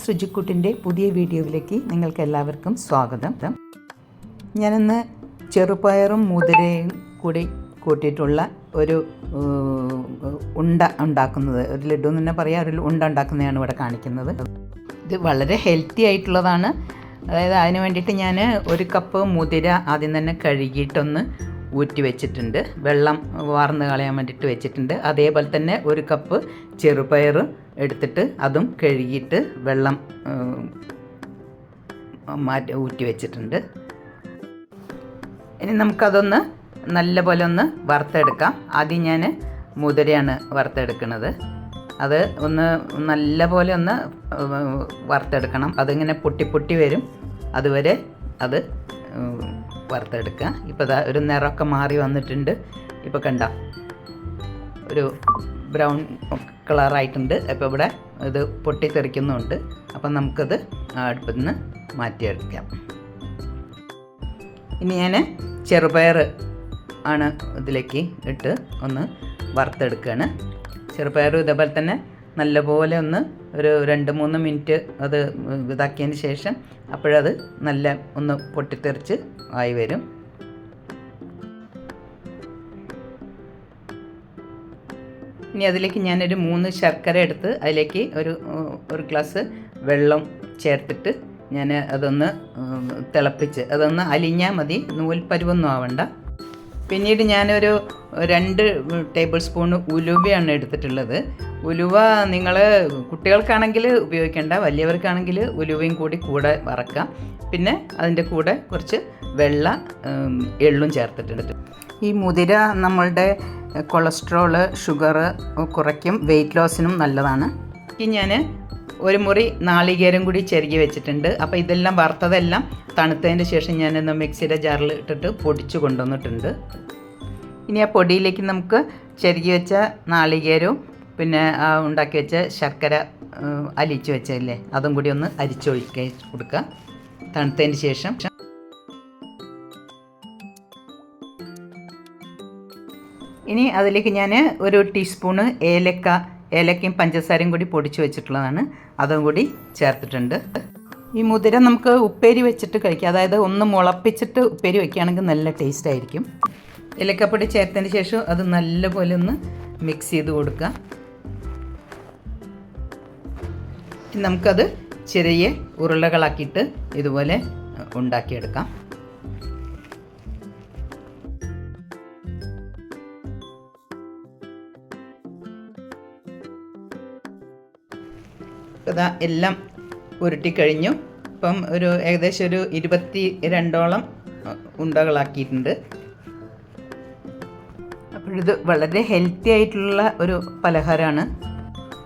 ശ്രുചിക്കുട്ടിന്റെ പുതിയ വീഡിയോയിലേക്ക് നിങ്ങൾക്ക് എല്ലാവർക്കും സ്വാഗതം. ഞാനിന്ന് ചെറുപയറും മുതിരയും കൂടി കൂട്ടിയിട്ടുള്ള ഒരു ഉണ്ട ഉണ്ടാക്കുന്നത് ഒരു ലഡു എന്ന് തന്നെ പറയാം ഒരു ഉണ്ട ഉണ്ടാക്കുന്നതാണ് ഇവിടെ കാണിക്കുന്നത്. ഇത് വളരെ ഹെൽത്തി ആയിട്ടുള്ളതാണ്. അതായത് അതിന് വേണ്ടിയിട്ട് ഞാൻ ഒരു കപ്പ് മുതിര ആദ്യം തന്നെ കഴുകിയിട്ടൊന്ന് ഊറ്റി വെച്ചിട്ടുണ്ട് വെള്ളം വാർന്ന് കളയാൻ വേണ്ടിയിട്ട് വെച്ചിട്ടുണ്ട്. അതേപോലെ തന്നെ ഒരു കപ്പ് ചെറുപയർ എടുത്തിട്ട് അതും കഴുകിയിട്ട് വെള്ളം മാറ്റി ഊറ്റി വെച്ചിട്ടുണ്ട് ഇനി നമുക്കതൊന്ന് നല്ല പോലെ ഒന്ന് വറുത്തെടുക്കാം. ആദ്യം ഞാൻ മുതിരയാണ് വറുത്തെടുക്കുന്നത്. അത് ഒന്ന് നല്ല പോലെ ഒന്ന് വറുത്തെടുക്കണം. അതിങ്ങനെ പൊട്ടി പൊട്ടി വരും. അതുവരെ അത് വറുത്തെടുക്കുക. ഇപ്പോൾ അതാ ഒരു നിറമൊക്കെ മാറി വന്നിട്ടുണ്ട്. ഇപ്പോൾ കണ്ട ഒരു ബ്രൗൺ കളറായിട്ടുണ്ട്. അപ്പോൾ ഇവിടെ ഇത് പൊട്ടിത്തെറിക്കുന്നുണ്ട്. അപ്പം നമുക്കത് അടുപ്പിൽ നിന്ന് മാറ്റിയെടുക്കാം. ഇനി ഞാൻ ചെറുപയർ ആണ് ഇതിലേക്ക് ഇട്ട് ഒന്ന് വറുത്തെടുക്കുകയാണ് ചെറുപയർ ഇതേപോലെ തന്നെ നല്ലപോലെ ഒന്ന് ഒരു രണ്ട് മൂന്ന് മിനിറ്റ് അത് ഇതാക്കിയതിന് ശേഷം അപ്പോഴത് നല്ല ഒന്ന് പൊട്ടിത്തെറിച്ച് ആയി വരും. ഇനി അതിലേക്ക് ഞാനൊരു മൂന്ന് ശർക്കര എടുത്ത് അതിലേക്ക് ഒരു ഒരു ഗ്ലാസ് വെള്ളം ചേർത്തിട്ട് ഞാൻ അതൊന്ന് തിളപ്പിച്ച് അതൊന്ന് അലിഞ്ഞാൽ മതി. നൂൽപ്പരുവൊന്നും ആവണ്ട. പിന്നീട് ഞാനൊരു രണ്ട് ടേബിൾ സ്പൂൺ ഉലുവയാണ് എടുത്തിട്ടുള്ളത്. ഉലുവ നിങ്ങൾ കുട്ടികൾക്കാണെങ്കിൽ ഉപയോഗിക്കേണ്ട വലിയവർക്കാണെങ്കിൽ ഉലുവയും കൂടി കൂടെ വറക്കാം. പിന്നെ അതിന്റെ കൂടെ കുറച്ച് വെള്ള എള്ളും ചേർത്തിട്ടുണ്ട് ഈ മുതിര നമ്മളുടെ കൊളസ്ട്രോൾ ഷുഗർ കുറയ്ക്കും വെയിറ്റ് ലോസിനും നല്ലതാണ്. ഈ ഞാൻ ഒരു മുറി നാളികേരം കൂടി ചെരുകി വെച്ചിട്ടുണ്ട്. അപ്പോൾ ഇതെല്ലാം വറുത്തതെല്ലാം തണുത്തതിന് ശേഷം ഞാനൊന്ന് മിക്സിയുടെ ജാറിൽ ഇട്ടിട്ട് പൊടിച്ച് കൊണ്ടുവന്നിട്ടുണ്ട്. ഇനി ആ പൊടിയിലേക്ക് നമുക്ക് ചെരുകി വെച്ച നാളികേരവും പിന്നെ ഉണ്ടാക്കി വെച്ച ശർക്കര അലിച്ചു വെച്ചല്ലേ അതും കൂടി ഒന്ന് അരിച്ചൊഴിക്കുക കൊടുക്കുക. തണുത്തതിന് ശേഷം ഇനി അതിലേക്ക് ഞാൻ ഒരു ടീസ്പൂണ് ഏലക്ക ഏലക്കയും പഞ്ചസാരയും കൂടി പൊടിച്ച് വെച്ചിട്ടുള്ളതാണ്. അതും കൂടി ചേർത്തിട്ടുണ്ട്. ഈ മുതിര നമുക്ക് ഉപ്പേരി വെച്ചിട്ട് കഴിക്കാം. അതായത് ഒന്ന് മുളപ്പിച്ചിട്ട് ഉപ്പേരി വെക്കുകയാണെങ്കിൽ നല്ല ടേസ്റ്റ് ആയിരിക്കും. ഏലക്കപ്പൊടി ചേർത്തതിന് ശേഷം അത് നല്ലപോലെ ഒന്ന് മിക്സ് ചെയ്ത് കൊടുക്കുക നമുക്കത് ചെറിയ ഉരുളകളാക്കിയിട്ട് ഇതുപോലെ ഉണ്ടാക്കിയെടുക്കാം. ഇതാ എല്ലാം ഉരുട്ടി കഴിഞ്ഞു ഇപ്പം ഒരു ഏകദേശം ഒരു ഇരുപത്തി രണ്ടോളം ഉണ്ടകളാക്കിയിട്ടുണ്ട്. അപ്പോഴിത് വളരെ ഹെൽത്തി ആയിട്ടുള്ള ഒരു പലഹാരമാണ്.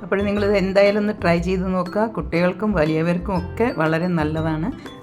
അപ്പോൾ നിങ്ങളിത് എന്തായാലും ഒന്ന് ട്രൈ ചെയ്ത് നോക്കുക. കുട്ടികൾക്കും വലിയവർക്കും ഒക്കെ വളരെ നല്ലതാണ്.